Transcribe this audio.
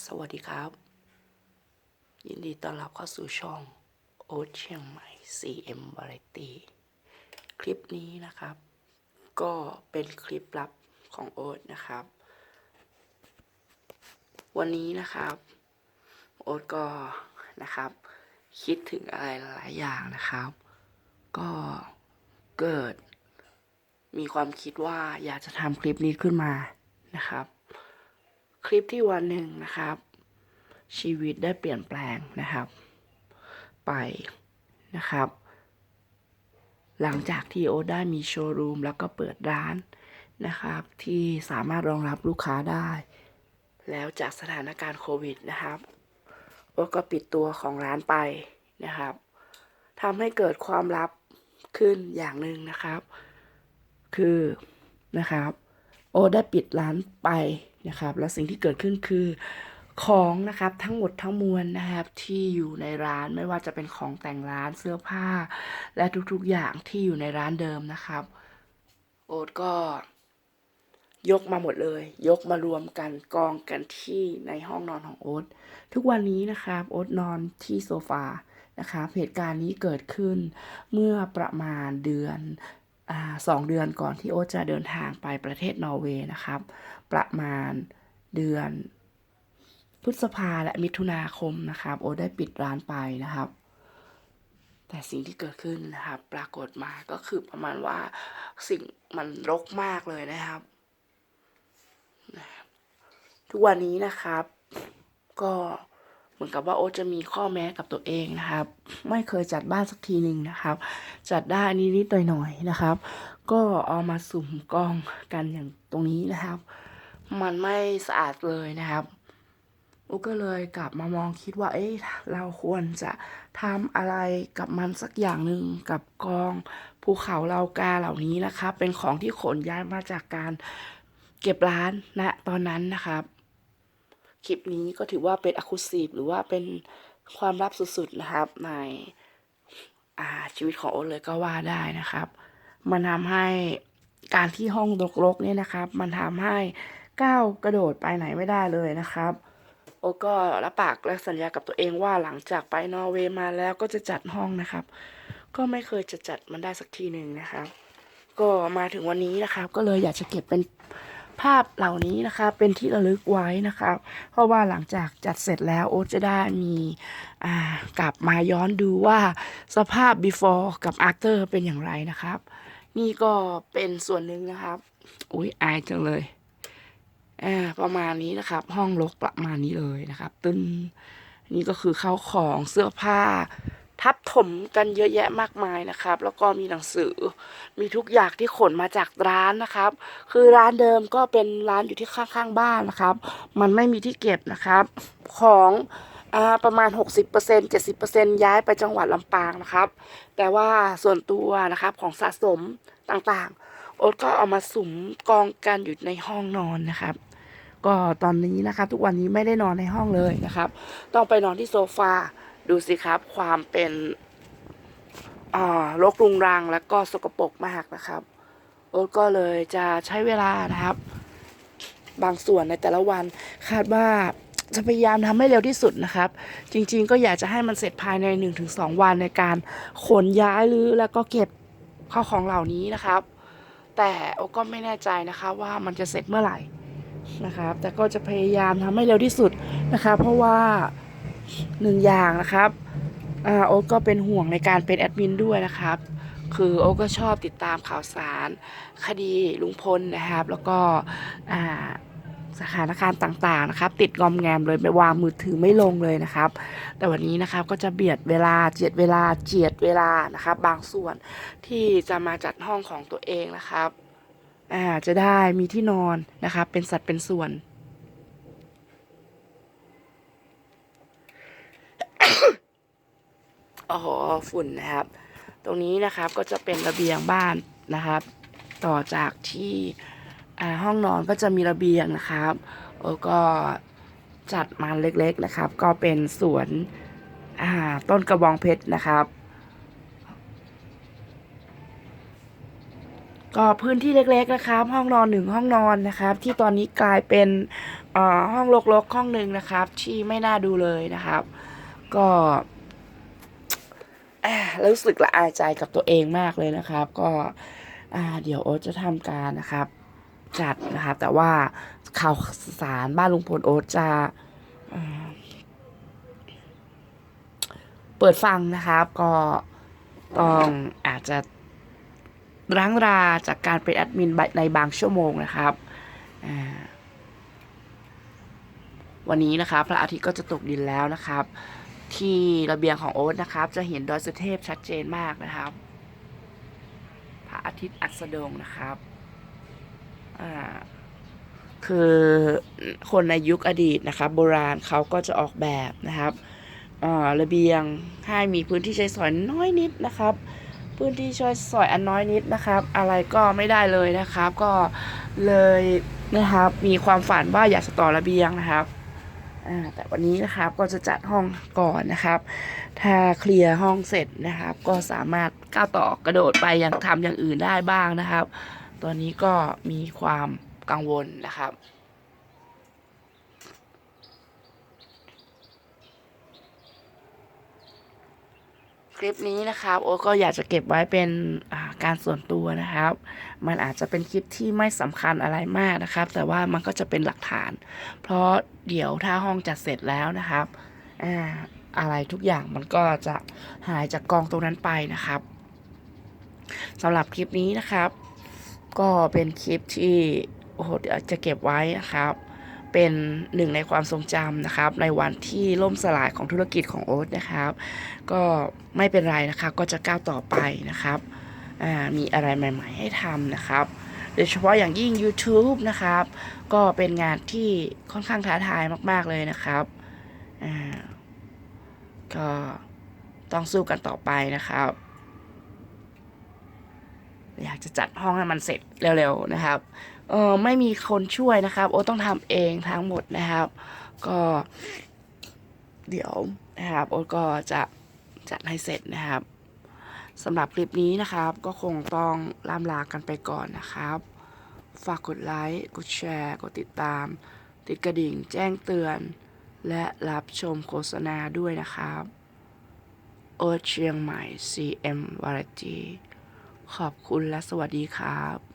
สวัสดีครับ ยินดีต้อนรับเข้าสู่ช่องโอ๊ตเชียงใหม่ CM Variety คลิปนี้นะครับ ก็เป็นคลิปลับของโอ๊ตนะครับ วันนี้นะครับ โอ๊ตก็นะครับ คิดถึงอะไรหลายอย่างนะครับ ก็เกิด มีความคิดว่าอยากจะทำคลิปนี้ขึ้นมานะครับ คลิปที่วันหนึ่งนะครับ ชีวิตได้เปลี่ยนแปลงนะครับ ไปนะครับ หลังจากที่โอได้มีโชว์รูมแล้วก็เปิดร้านนะครับ ที่สามารถรองรับลูกค้าได้ แล้วจากสถานการณ์โควิดนะครับโอก็ปิดตัวของร้านไปนะครับทำให้เกิดความลับขึ้นอย่างหนึ่งนะครับ คือนะครับ โอได้ปิดร้านไป นะครับและสิ่งที่เกิดขึ้นคือของนะครับทั้งหมดทั้งมวลนะครับที่อยู่ในร้านไม่ว่าจะเป็นของแต่งร้านเสื้อผ้า และทุกๆอย่างที่อยู่ในร้านเดิมนะครับ โอ๊ตก็ ยกมาหมดเลย ยกมารวมกันกองกันที่ในห้องนอนของโอ๊ตทุกวันนี้นะครับโอ๊ตนอนที่โซฟานะครับเหตุการณ์นี้เกิดขึ้นเมื่อประมาณเดือน สองเดือนก่อนที่โอ๊ตจะเดินทางไปประเทศนอร์เวย์นะครับ ประมาณเดือนพฤษภาและมิถุนาคมนะครับ โอ๊ตได้ปิดร้านไปนะครับ แต่สิ่งที่เกิดขึ้นนะครับ ปรากฏมาก็คือประมาณว่าสิ่งมันรกมากเลยนะครับ ทุกวันนี้นะครับ ก็ มือนกับว่าโอ๊ตจะมีข้อแม้กับตัวเองนะครับ ไม่เคยจัดบ้านสักทีหนึ่งนะครับ จัดได้นิดๆหน่อยๆนะครับ ก็เอามาสุ่มกองกันอย่างตรงนี้นะครับ มันไม่สะอาดเลยนะครับอ๊ตก็เลยกลับมามองคิดว่า เอ๊ะเราควรจะทำอะไรกับมันสักอย่างหนึ่งกับกองภูเขาเหล่ากาเหล่านี้นะครับ เป็นของที่ขนย้ายมาจากการเก็บร้านณตอนนั้นนะครับ คลิปนี้ก็ถือว่าเป็นอะคูซีฟหรือว่าเป็นความลับสุดๆนะครับ ในอาชีวิตของโอ๊ตเลยก็ว่าได้นะครับ มันทำให้การที่ห้องรกๆเนี่ยนะครับ มันทำให้ก้าวกระโดดไปไหนไม่ได้เลยนะครับ โอ๊ก็รับปากและสัญญากับตัวเองว่าหลังจากไปนอร์เวย์มาแล้วก็จะจัดห้องนะครับ ก็ไม่เคยจะจัดมันได้สักทีหนึ่งนะครับ ก็มาถึงวันนี้นะครับ ก็เลยอยากจะเก็บเป็น ภาพเหล่านี้นะครับเป็นที่ระลึกไว้นะครับเพราะว่าหลังจากจัดเสร็จแล้วโอ๊ตจะได้มีกลับมาย้อนดูว่าสภาพ before กับ after เป็นอย่างไรนะครับ นี่ก็เป็นส่วนหนึ่งนะครับ อุ้ยอายจังเลยประมาณนี้นะครับ ห้องรกประมาณนี้เลยนะครับ ตึ้นนี่ก็คือเข้าของเสื้อผ้า ถมกันเยอะแยะมากมายนะครับ แล้วก็มีหนังสือ มีทุกอย่างที่ขนมาจากร้านนะครับ คือร้านเดิมก็เป็นร้านอยู่ที่ข้างๆบ้านนะครับ มันไม่มีที่เก็บนะครับ ของอ่าประมาณ 60% 70%ย้ายไปจังหวัดลำปางนะครับ แต่ว่าส่วนตัวนะครับของสะสมต่างๆ โอ๊ตก็เอามาสุมกองกันอยู่ในห้องนอนนะครับ ก็ตอนนี้นะครับ ทุกวันนี้ไม่ได้นอนในห้องเลยนะครับ ต้องไปนอนที่โซฟา ดูสิครับความเป็นอ่ารกรุงรังแล้วก็สกปรกมากนะครับโอ๊ตก็เลยจะใช้เวลานะครับ บางส่วนในแต่ละวันคาดว่าจะพยายามทำให้เร็วที่สุดนะครับ จริงๆ ก็อยากจะให้มันเสร็จภายใน 1-2 วันในการขนย้ายหรือแล้วก็เก็บข้าวของเหล่านี้นะครับ แต่โอ๊ตก็ไม่แน่ใจนะคะว่ามันจะเสร็จเมื่อไหร่นะครับ แต่ก็จะพยายามทำให้เร็วที่สุดนะครับเพราะว่า หนึ่งอย่างนะครับอ่าโอ๊ตก็เป็นห่วงในการเป็นแอดมินด้วยนะครับ คือโอ๊ตก็ชอบติดตามข่าวสาร คดีลุงพลนะครับ แล้วก็อ่าสถานการณ์ต่างๆนะครับ ติดงอมแงมเลยไม่วางมือถือไม่ลงเลยนะครับ แต่วันนี้นะครับก็จะเบียดเวลาเจียดเวลาเจียดเวลานะครับ บางส่วนที่จะมาจัดห้องของตัวเองนะครับอ่าจะได้มีที่นอนนะครับ เป็นสัดเป็นส่วน โอ้โหฝุ่นนะครับ ตรงนี้นะครับก็จะเป็นระเบียงบ้านนะครับ ต่อจากที่ห้องนอนก็จะมีระเบียงนะครับแล้วก็จัดมาเล็กๆนะครับ ก็เป็นสวนต้นกระบองเพชรนะครับ ก็พื้นที่เล็กๆนะครับ ห้องนอนหนึ่งห้องนอนนะครับ ที่ตอนนี้กลายเป็นห้องรกๆห้องหนึ่งนะครับ ที่ไม่น่าดูเลยนะครับ ก็อ่ารู้สึกละอายใจกับตัวเองมากเลยนะครับ ก็เดี๋ยวโอ๊ตจะทำการนะครับ จัดนะครับ แต่ว่าข่าวสารบ้านลุงพลโอ๊ตจะเปิดฟังนะครับ ก็ต้องอาจจะร้างราจากการเป็นแอดมินในบางชั่วโมงนะครับวันนี้นะครับ พระอาทิตย์ก็จะตกดินแล้วนะครับ ที่ระเบียงของโอ๊ตนะครับ จะเห็นดอยสุเทพชัดเจนมากนะครับพระอาทิตย์อัสดงนะครับคือคนในยุคอดีตนะครับ โบราณเขาก็จะออกแบบนะครับระเบียงให้มีพื้นที่ใช้สอยน้อยนิดนะครับ พื้นที่ช่วยสอยอันน้อยนิดนะครับ อะไรก็ไม่ได้เลยนะครับ ก็เลยนะครับ มีความฝันว่าอยากจะต่อระเบียงนะครับ แต่วันนี้นะครับก็จะจัดห้องก่อนนะครับ ถ้าเคลียร์ห้องเสร็จนะครับ ก็สามารถก้าวต่อกระโดดไปยังทำอย่างอื่นได้บ้างนะครับ ตอนนี้ก็มีความกังวลนะครับ ลิปนี้นะครับ โอ๊ตก็อยากจะเก็บไว้เป็นาการส่วนตัวนะครับ มันอาจจะเป็นคลิปที่ไม่สำคัญอะไรมากนะครับ แต่ว่ามันก็จะเป็นหลักฐาน เพราะเดี๋ยวถ้าห้องจัดเสร็จแล้วนะครับอ่าอะไรทุกอย่างมันก็จะหายจากกองตรงนั้นไปนะครับสำหรับคลิปนี้นะครับ ก็เป็นคลิปที่โอ้โหจะเก็บไว้นะครับ เป็นหนึ่งในความทรงจำนะครับ ในวันที่ล่มสลายของธุรกิจของโอ๊ตนะครับ ก็ไม่เป็นไรนะครับก็จะก้าวต่อไปนะครับมีอะไรใหม่ ๆ ให้ทำนะครับโดยเฉพาะอย่างยิ่ง YouTube นะครับ ก็เป็นงานที่ค่อนข้างท้าทายมาก ๆ เลยนะครับก็ต้องสู้กันต่อไปนะครับ อยากจะจัดห้องให้มันเสร็จเร็ว ๆ นะครับ เออไม่มีคนช่วยนะครับ โอตต้องทำเองทั้งหมดนะครับ ก็เดี๋ยวนะครับ โอตก็จะจัดให้เสร็จนะครับสำหรับคลิปนี้นะครับ ก็คงต้องล่ำลากันไปก่อนนะครับ ฝากกดไลค์ กดแชร์ กดติดตาม ติดกระดิ่งแจ้งเตือน และรับชมโฆษณาด้วยนะครับโอตเชียงใหม่ CM Variety ขอบคุณและสวัสดีครับ